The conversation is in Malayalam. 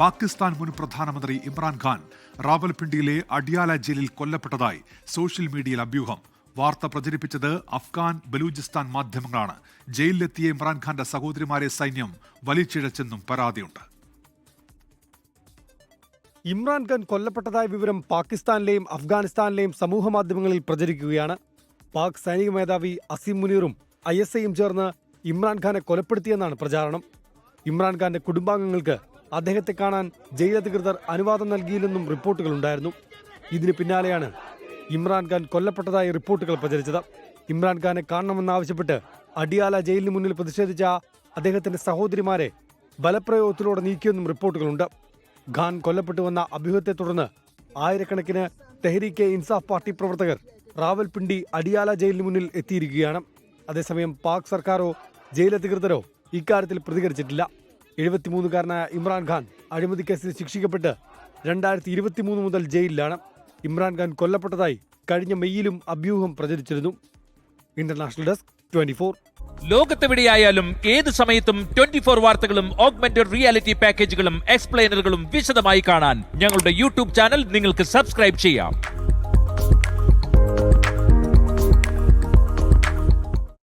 പാകിസ്ഥാൻ മുൻ പ്രധാനമന്ത്രി ഇമ്രാൻഖാൻ റാവൽപിണ്ടിയിലെ അഡിയാല ജയിലിൽ കൊല്ലപ്പെട്ടതായി സോഷ്യൽ മീഡിയയിൽ അഭ്യൂഹം. വാർത്ത പ്രചരിപ്പിച്ചത് അഫ്ഗാൻ ബലൂചിസ്ഥാൻ മാധ്യമങ്ങളാണ്. ജയിലിലെത്തിയ ഇമ്രാൻഖാന്റെ സഹോദരിമാരെ സൈന്യം വലിച്ചിഴച്ചെന്നും പരാതിയുണ്ട്. ഇമ്രാൻഖാൻ കൊല്ലപ്പെട്ടതായ വിവരം പാകിസ്ഥാനിലെയും അഫ്ഗാനിസ്ഥാനിലെയും സമൂഹ മാധ്യമങ്ങളിൽ പ്രചരിക്കുകയാണ്. പാക് സൈനിക മേധാവി അസീം മുനീറും ഐ എസ് ഐയും ചേർന്ന് ഇമ്രാൻഖാനെ കൊലപ്പെടുത്തിയെന്നാണ് പ്രചാരണം. ഇമ്രാൻഖാന്റെ കുടുംബാംഗങ്ങൾക്ക് അദ്ദേഹത്തെ കാണാൻ ജയിൽ ജയിലധികൃതർ അനുവാദം നൽകിയില്ലെന്നും റിപ്പോർട്ടുകൾ ഉണ്ടായിരുന്നു ഇതിന് പിന്നാലെയാണ് ഇമ്രാൻഖാൻ കൊല്ലപ്പെട്ടതായി റിപ്പോർട്ടുകൾ പ്രചരിച്ചത്. ഇമ്രാൻഖാനെ കാണണമെന്നാവശ്യപ്പെട്ട് അടിയാല ജയിലിന് മുന്നിൽ പ്രതിഷേധിച്ച അദ്ദേഹത്തിന്റെ സഹോദരിമാരെ ബലപ്രയോഗത്തിലൂടെ നീക്കിയെന്നും റിപ്പോർട്ടുകളുണ്ട്. ഖാൻ കൊല്ലപ്പെട്ടുവെന്ന അഭ്യൂഹത്തെ തുടർന്ന് ആയിരക്കണക്കിന് തെഹരീക്കെ ഇൻസാഫ് പാർട്ടി പ്രവർത്തകർ റാവൽപിണ്ടി അടിയാല ജയിലിന് മുന്നിൽ എത്തിയിരിക്കുകയാണ്. അതേസമയം പാക് സർക്കാരോ ജയിലധികൃതരോ ഇക്കാര്യത്തിൽ പ്രതികരിച്ചിട്ടില്ല. എഴുപത്തിമൂന്നുകാരനായ ഇമ്രാൻഖാൻ അഴിമതി കേസിൽ ശിക്ഷിക്കപ്പെട്ട് രണ്ടായിരത്തി ഇരുപത്തിമൂന്ന് മുതൽ ജയിലിലാണ്. ഇമ്രാൻഖാൻ കൊല്ലപ്പെട്ടതായി കഴിഞ്ഞ മെയ്യിലും അഭ്യൂഹം പ്രചരിച്ചിരുന്നു. International desk twenty four. ലോകത്തെവിടെയായാലും ഏത് സമയത്തും ട്വന്റി ഫോർ വാർത്തകളും ഓഗ്മെന്റഡ് റിയാലിറ്റി പാക്കേജുകളും എക്സ്പ്ലെയിനറുകളും വിശദമായി കാണാൻ ഞങ്ങളുടെ യൂട്യൂബ് ചാനൽ നിങ്ങൾക്ക് സബ്സ്ക്രൈബ് ചെയ്യാം.